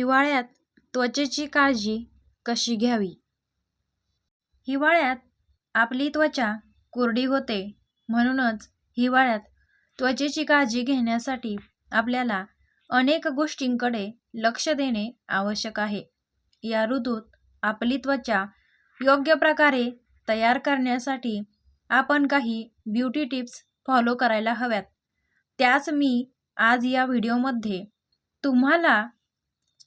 हिवाळ्यात त्वचेची काळजी कशी घ्यावी? हिवाळ्यात आपली त्वचा कोरडी होते. म्हणूनच हिवाळ्यात त्वचेची काळजी घेण्यासाठी आपल्याला अनेक गोष्टींकडे लक्ष देणे आवश्यक आहे. या ऋतूत आपली त्वचा योग्य प्रकारे तयार करण्यासाठी आपण काही ब्युटी टिप्स फॉलो करायला हव्यात. त्याच मी आज या व्हिडिओमध्ये तुम्हाला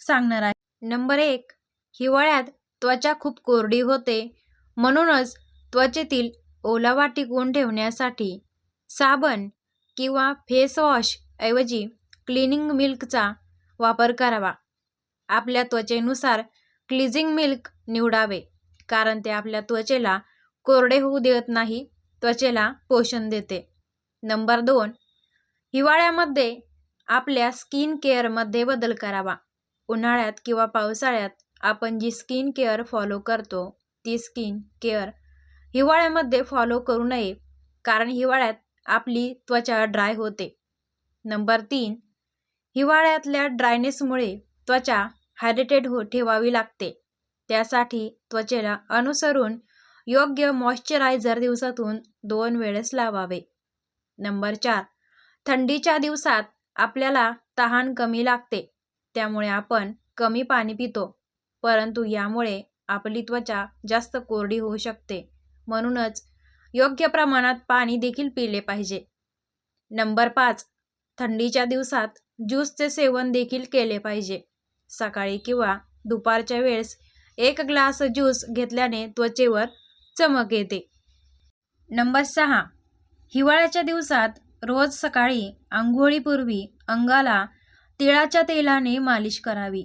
सांगणार आहे. नंबर एक हिवाळ्यात त्वचा खूप कोरडी होते. म्हणूनच त्वचेतील ओलावा टिकवून ठेवण्यासाठी साबण किंवा फेसवॉश ऐवजी क्लिनिंग मिल्कचा वापर करावा. आपल्या त्वचेनुसार क्लिझिंग मिल्क निवडावे कारण ते आपल्या त्वचेला कोरडे होऊ देत नाही त्वचेला पोषण देते. नंबर दोन हिवाळ्यामध्ये आपल्या स्किन केअरमध्ये बदल करावा. उन्हाळ्यात किंवा पावसाळ्यात आपण जी स्किन केअर फॉलो करतो ती स्किन केअर हिवाळ्यामध्ये फॉलो करू नये कारण हिवाळ्यात आपली त्वचा ड्राय होते. नंबर तीन हिवाळ्यातल्या ड्रायनेसमुळे त्वचा हायड्रेटेड हो ठेवावी लागते. त्यासाठी त्वचेला अनुसरून योग्य मॉइश्चरायझर दिवसातून दोन वेळेस लावावे. नंबर चार थंडीच्या दिवसात आपल्याला तहान कमी लागते. त्यामुळे आपण कमी पाणी पितो परंतु यामुळे आपली त्वचा जास्त कोरडी होऊ शकते. म्हणूनच योग्य प्रमाणात पाणी देखील पिले पाहिजे. नंबर पाच थंडीच्या दिवसात ज्यूसचे सेवन देखील केले पाहिजे. सकाळी किंवा दुपारच्या वेळेस एक ग्लास ज्यूस घेतल्याने त्वचेवर चमक येते. नंबर सहा हिवाळ्याच्या दिवसात रोज सकाळी आंघोळीपूर्वी अंगाला तिळाच्या तेलाने मालिश करावी.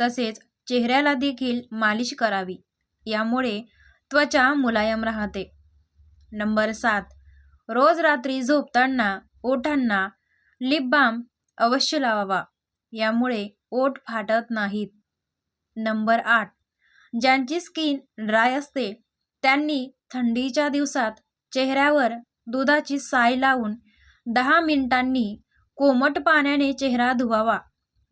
तसेच चेहऱ्याला देखील मालिश करावी. यामुळे त्वचा मुलायम राहते. नंबर सात. रोज रात्री झोपताना ओठांना लिप बाम अवश्य लावावा. यामुळे ओठ फाटत नाहीत. नंबर आठ. ज्यांची स्किन ड्राय असते त्यांनी थंडीच्या दिवसात चेहऱ्यावर दुधाची साय लावून दहा मिनिटांनी कोमट पाण्याने चेहरा धुवावा.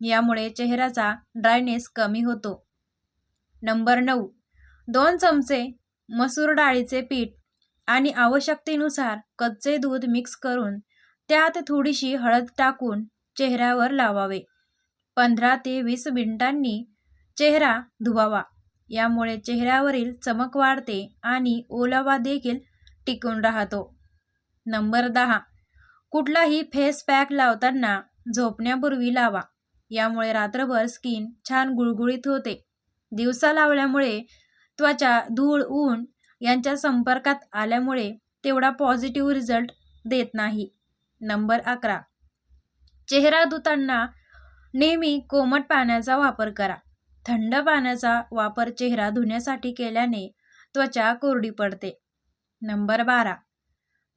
यामुळे चेहऱ्याचा ड्रायनेस कमी होतो. नंबर नऊ. दोन चमचे मसूर डाळीचे पीठ आणि आवश्यकतेनुसार कच्चे दूध मिक्स करून त्यात थोडीशी हळद टाकून चेहऱ्यावर लावावे. पंधरा ते वीस मिनिटांनी चेहरा धुवावा. यामुळे चेहऱ्यावरील चमक वाढते आणि ओलावा देखील टिकून राहतो. नंबर दहा. कुठलाही फेस पॅक लावताना झोपण्यापूर्वी लावा. यामुळे रात्रभर स्किन छान गुळगुळीत होते. दिवसा लावल्यामुळे त्वचा धूळ ऊन यांच्या संपर्कात आल्यामुळे तेवढा पॉझिटिव्ह रिझल्ट देत नाही. नंबर अकरा. चेहरा धुताना नेहमी कोमट पाण्याचा वापर करा. थंड पाण्याचा वापर चेहरा धुण्यासाठी केल्याने त्वचा कोरडी पडते. नंबर बारा.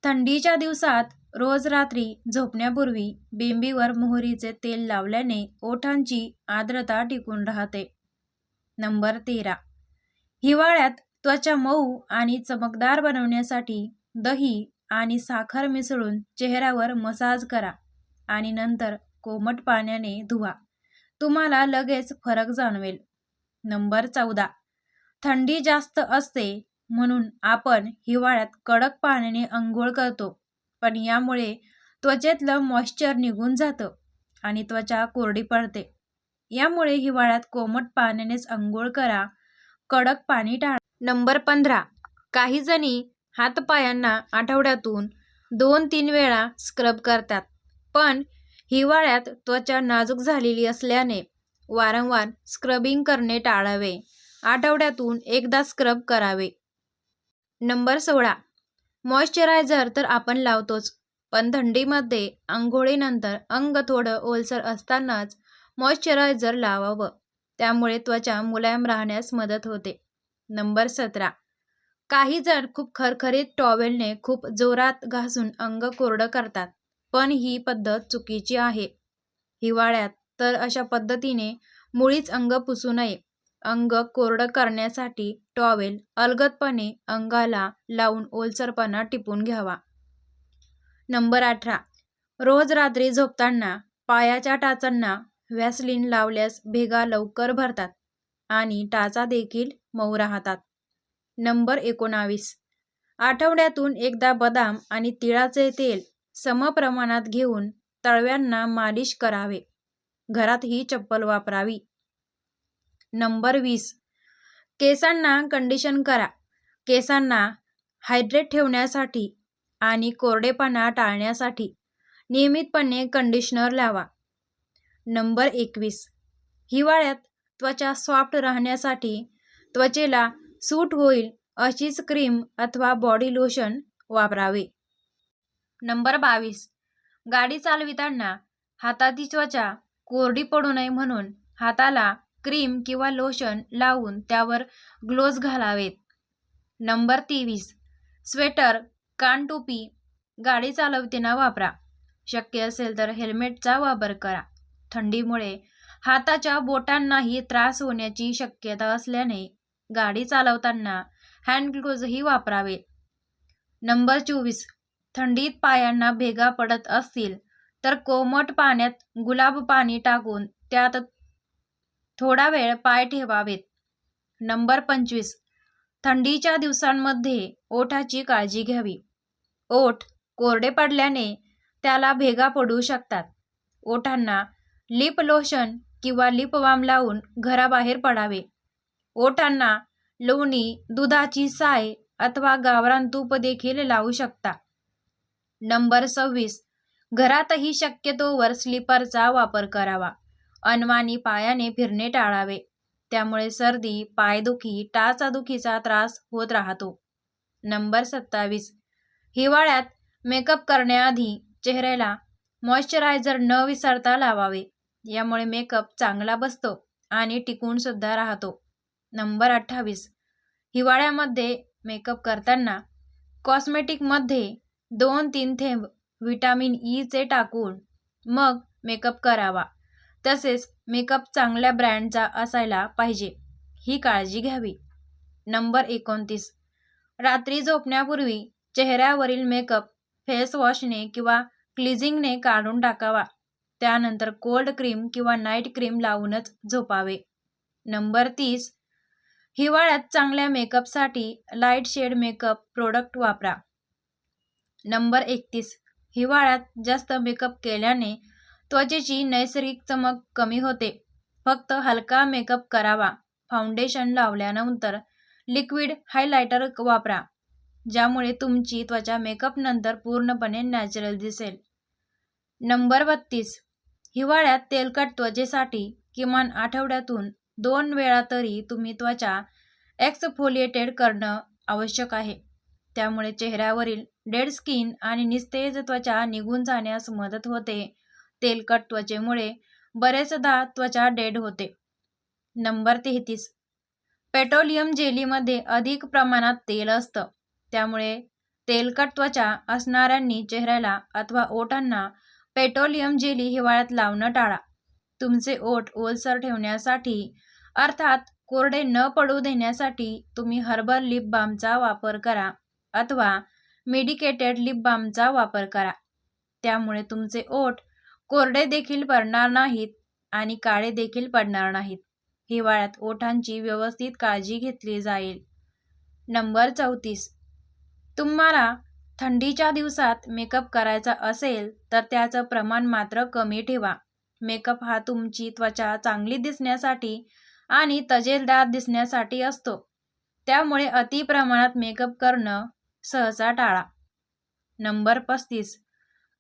थंडीच्या दिवसात रोज रात्री झोपण्यापूर्वी बिंबीवर मोहरीचे तेल लावल्याने ओठांची आर्द्रता टिकून राहते. नंबर तेरा. हिवाळ्यात त्वचा मऊ आणि चमकदार बनवण्यासाठी दही आणि साखर मिसळून चेहऱ्यावर मसाज करा आणि नंतर कोमट पाण्याने धुवा. तुम्हाला लगेच फरक जाणवेल. नंबर चौदा. थंडी जास्त असते म्हणून आपण हिवाळ्यात कडक पाण्याने अंघोळ करतो. पण यामुळे त्वचेतलं मॉइश्चर निघून जातं आणि त्वचा कोरडी पडते. यामुळे हिवाळ्यात कोमट पाण्यानेच अंघोळ करा कडक पाणी टाळा. नंबर पंधरा काही जणी हातपायांना आठवड्यातून दोन तीन वेळा स्क्रब करतात पण हिवाळ्यात त्वचा नाजूक झालेली असल्याने वारंवार स्क्रबिंग करणे टाळावे. आठवड्यातून एकदा स्क्रब करावे. नंबर सोळा मॉइश्चरायझर तर आपण लावतोच. पण थंडीमध्ये आंघोळीनंतर अंग थोडं ओलसर असतानाच मॉइश्चरायझर लावावं. त्यामुळे त्वचा मुलायम राहण्यास मदत होते. नंबर सतरा. काही जण खूप खरखरीत टॉवेलने खूप जोरात घासून अंग कोरडं करतात पण ही पद्धत चुकीची आहे. हिवाळ्यात तर अशा पद्धतीने मुळीच अंग पुसू नये. अंग कोरडं करण्यासाठी टॉवेल अलगदपणे अंगाला लावून ओलसरपणा टिपून घ्यावा. नंबर अठरा. रोज रात्री झोपताना पायाच्या टाचांना व्हॅसलिन लावल्यास भेगा लवकर भरतात आणि टाचा देखील मऊ राहतात. नंबर एकोणावीस. आठवड्यातून एकदा बदाम आणि तिळाचे तेल समप्रमाणात घेऊन तळव्यांना मालिश करावे. घरात ही चप्पल वापरावी. नंबर वीस. केसांना कंडिशन करा. केसांना हायड्रेट ठेवण्यासाठी आणि कोरडेपणा टाळण्यासाठी नियमितपणे कंडिशनर लावा. नंबर एकवीस. हिवाळ्यात त्वचा सॉफ्ट राहण्यासाठी त्वचेला सूट होईल अशीच क्रीम अथवा बॉडी लोशन वापरावे. नंबर बावीस. गाडी चालविताना हाताची त्वचा कोरडी पडू नये म्हणून हाताला क्रीम किंवा लोशन लावून त्यावर ग्लोज घालावेत. नंबर तेवीस. स्वेटर कानटोपी गाडी चालवताना वापरा. शक्य असेल तर हेल्मेटचा वापर करा. थंडीमुळे हाताच्या बोटांनाही त्रास होण्याची शक्यता असल्याने गाडी चालवताना हँडग्लोजही वापरावे नंबर चोवीस. थंडीत पायांना भेगा पडत असतील तर कोमट पाण्यात गुलाब पाणी टाकून त्यात थोडा वेळ पाय ठेवावेत. नंबर पंचवीस. थंडीच्या दिवसांमध्ये ओठाची काळजी घ्यावी. ओठ कोरडे पडल्याने त्याला भेगा पडू शकतात. ओठांना लिप लोशन किंवा लिप वाम लावून घराबाहेर पडावे. ओठांना लोणी दुधाची साय अथवा गावरान तूप देखील लावू शकता. नंबर सव्वीस. घरातही शक्यतोवर स्लीपरचा वापर करावा. अनवाणी पायाने फिरणे टाळावे. त्यामुळे सर्दी पायदुखी टाचादुखीचा त्रास होत राहतो. नंबर सत्तावीस. हिवाळ्यात मेकअप करण्याआधी चेहऱ्याला मॉइश्चरायझर न विसरता लावावे. यामुळे मेकअप चांगला बसतो आणि टिकून सुद्धा राहतो. नंबर अठ्ठावीस. हिवाळ्यामध्ये मेकअप करताना कॉस्मेटिकमध्ये दोन तीन थेंब व्हिटॅमिन ईचे टाकून मग मेकअप करावा. तसेच मेकअप चांगल्या ब्रँडचा असायला पाहिजे. ही काळजी घ्यावी. नंबर एकोणतीस. रात्री झोपण्यापूर्वी चेहऱ्यावरील मेकअप फेस वॉशने किंवा क्लिझिंगने काढून टाकावा. त्यानंतर कोल्ड क्रीम किंवा नाईट क्रीम लावूनच झोपावे. नंबर तीस. हिवाळ्यात चांगल्या मेकअपसाठी लाइट शेड मेकअप प्रोडक्ट वापरा. नंबर एकतीस. हिवाळ्यात जास्त मेकअप केल्याने त्वचेची नैसर्गिक चमक कमी होते. फक्त हलका मेकअप करावा. फाउंडेशन लावल्यानंतर लिक्विड हायलायटर वापरा ज्यामुळे तुमची त्वचा मेकअपनंतर पूर्णपणे नॅचरल दिसेल. नंबर बत्तीस. हिवाळ्यात तेलकट त्वचेसाठी किमान आठवड्यातून दोन वेळा तरी तुम्ही त्वचा एक्सफोलिएटेड करणं आवश्यक आहे. त्यामुळे चेहऱ्यावरील डेड स्किन आणि निस्तेज त्वचा निघून जाण्यास मदत होते. तेलकट त्वचेमुळे बरेचदा त्वचा डेड होते. नंबर तेहतीस. पेट्रोलियम जेलीमध्ये अधिक प्रमाणात तेल असतं. त्यामुळे तेलकट त्वचा असणाऱ्यांनी चेहऱ्याला अथवा ओठांना पेट्रोलियम जेली हिवाळ्यात लावणं टाळा. तुमचे ओठ ओलसर ठेवण्यासाठी अर्थात कोरडे न पडू देण्यासाठी तुम्ही हर्बल लिप बामचा वापर करा अथवा मेडिकेटेड लिप बामचा वापर करा. त्यामुळे तुमचे ओठ कोरडे देखील पडणार नाहीत आणि काळे देखील पडणार नाहीत. हिवाळ्यात ओठांची व्यवस्थित काळजी घेतली जाईल. नंबर चौतीस. तुम्हाला थंडीच्या दिवसात मेकअप करायचा असेल तर त्याचं प्रमाण मात्र कमी ठेवा. मेकअप हा तुमची त्वचा चांगली दिसण्यासाठी आणि तजेलदार दिसण्यासाठी असतो. त्यामुळे अति प्रमाणात मेकअप करणं सहसा टाळा. नंबर पस्तीस.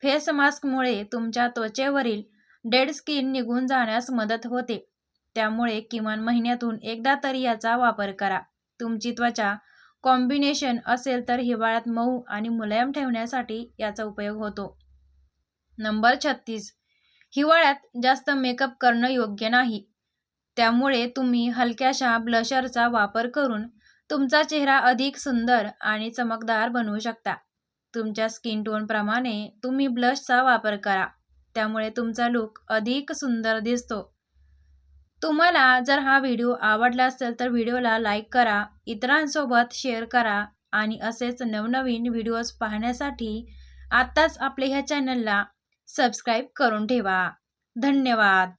फेस मास्कमुळे तुमच्या त्वचेवरील डेड स्किन निघून जाण्यास मदत होते. त्यामुळे किमान महिन्यातून एकदा तरी याचा वापर करा. तुमची त्वचा कॉम्बिनेशन असेल तर हिवाळ्यात मऊ आणि मुलायम ठेवण्यासाठी याचा उपयोग होतो. नंबर छत्तीस. हिवाळ्यात जास्त मेकअप करणं योग्य नाही. त्यामुळे तुम्ही हलक्याशा ब्लशरचा वापर करून तुमचा चेहरा अधिक सुंदर आणि चमकदार बनवू शकता. तुमच्या स्किन टोनप्रमाणे तुम्ही ब्लशचा वापर करा. त्यामुळे तुमचा लुक अधिक सुंदर दिसतो. तुम्हाला जर हा व्हिडिओ आवडला असेल तर व्हिडिओला लाईक करा इतरांसोबत शेअर करा आणि असेच नवनवीन व्हिडिओज पाहण्यासाठी आत्ताच आपल्या ह्या चॅनलला सबस्क्राईब करून ठेवा. धन्यवाद!